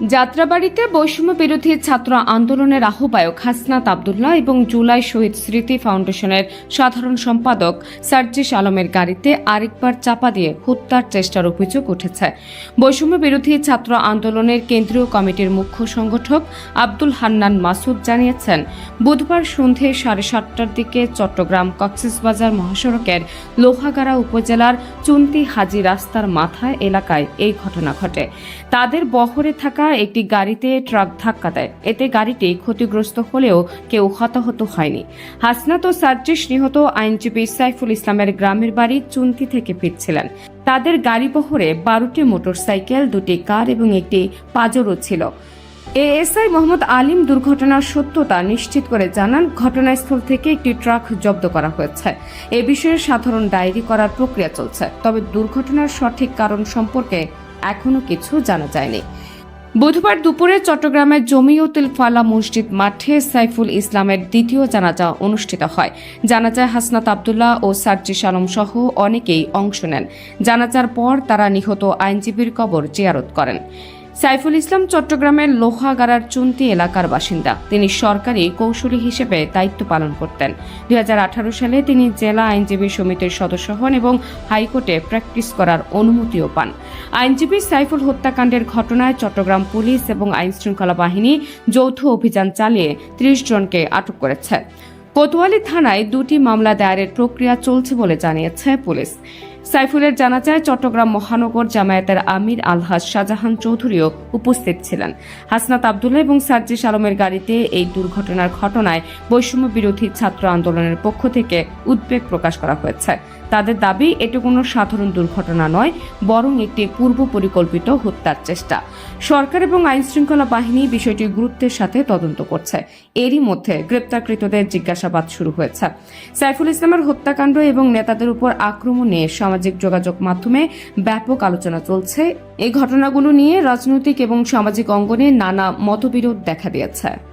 যাত্রাবাড়িতে বৈষম্য বিরোধী ছাত্র আন্দোলনের আহ্বায়ক হাসনাত আবদুল্লাহ এবং জুলাই শহীদ স্মৃতি ফাউন্ডেশনের সাধারণ সম্পাদক সার্জিস আলমের গাড়িতে আরেকবার চাপা দিয়ে হত্যার চেষ্টার অভিযোগ উঠেছে। বৈষম্য বিরোধী ছাত্র আন্দোলনের কেন্দ্রীয় কমিটির মুখ্য সংগঠক আব্দুল হান্নান মাসুদ জানিয়েছেন, বুধবার সন্ধে সাড়ে সাতটার দিকে চট্টগ্রাম কক্সবাজার মহাসড়কের লোহাগাড়া উপজেলার চুন্তি হাজি রাস্তার মাথায় এলাকায় এই ঘটনা ঘটে। তাদের বহরে থাকা একটি গাড়িতে ট্রাক ধাক্কা দেয়। এতে গাড়িটি ক্ষতিগ্রস্ত হলেও কেউ হতাহত হয়নি। হাসনাত ও সার্জিস নিহত আইনজীবী সাইফুল ইসলামের গ্রামের বাড়ি চুন্তি থেকে ফিরছিলেন। তাদের গাড়ি বহরে বারোটি মোটরসাইকেল, দুটি কার এবং একটি পাজরও ছিল। এএসআই মোহাম্মদ আলিম দুর্ঘটনার সত্যতা নিশ্চিত করে জানান, ঘটনাস্থল থেকে একটি ট্রাক জব্দ করা হয়েছে। এ বিষয়ে সাধারণ ডায়েরি করার প্রক্রিয়া চলছে, তবে দুর্ঘটনার সঠিক কারণ সম্পর্কে এখনও কিছু জানা যায়নি। বুধবার দুপুরে চট্টগ্রামের জমিয়তুল ফালা মসজিদ মাঠে সাইফুল ইসলামের দ্বিতীয় জানাজা অনুষ্ঠিত হয়। জানাজায় হাসনাত আবদুল্লাহ ও সার্জি সালম সহ অনেকেই অংশ নেন। জানাজার পর তারা নিহত আইনজীবীর কবর জিয়ারত করেন। সাইফুল ইসলাম চট্টগ্রামের লোহাগাড়ার চুন্তি এলাকার বাসিন্দা। তিনি সরকারি কৌশলী হিসেবে দায়িত্ব পালন করতেন। দুই সালে তিনি জেলা আইনজীবী সমিতির সদস্য হন এবং হাইকোর্টে প্র্যাকটিস করার অনুমতিও পান। আইনজীবী সাইফুল হত্যাকাণ্ডের ঘটনায় চট্টগ্রাম পুলিশ এবং আইনশৃঙ্খলা বাহিনী যৌথ অভিযান চালিয়ে ত্রিশ জনকে আটক করেছে। কোতোয়ালি থানায় দুটি মামলা দায়েরের প্রক্রিয়া চলছে বলে জানিয়েছে পুলিশ। সাইফুলের জানাজায় চট্টগ্রাম মহানগর জামায়াতের আমির আলহাজ শাহজাহান চৌধুরীও উপস্থিত ছিলেন। হাসনাত আবদুল্লাহ এবং সার্জিস আলমের গাড়িতে এই দুর্ঘটনার ঘটনায় বৈষম্য বিরোধী ছাত্র আন্দোলনের পক্ষ থেকে উদ্বেগ প্রকাশ করা হয়েছে। তাদের দাবি এটি কোনো সাধারণ দুর্ঘটনা নয়, বরং একটি পূর্ব পরিকল্পিত হত্যার চেষ্টা। সরকার এবং আইন শৃঙ্খলা বাহিনী বিষয়টি গুরুত্বের সাথে তদন্ত করছে। এরই মধ্যে গ্রেপ্তারকৃতদের জিজ্ঞাসাবাদ শুরু হয়েছে। সাইফুল ইসলামের হত্যাকাণ্ড এবং নেতাদের উপর আক্রমণ নিয়ে সামাজিক যোগাযোগ মাধ্যমে ব্যাপক আলোচনা চলছে। এই ঘটনাগুলো নিয়ে রাজনৈতিক এবং সামাজিক অঙ্গনে নানা মতবিরোধ দেখা দিয়েছে।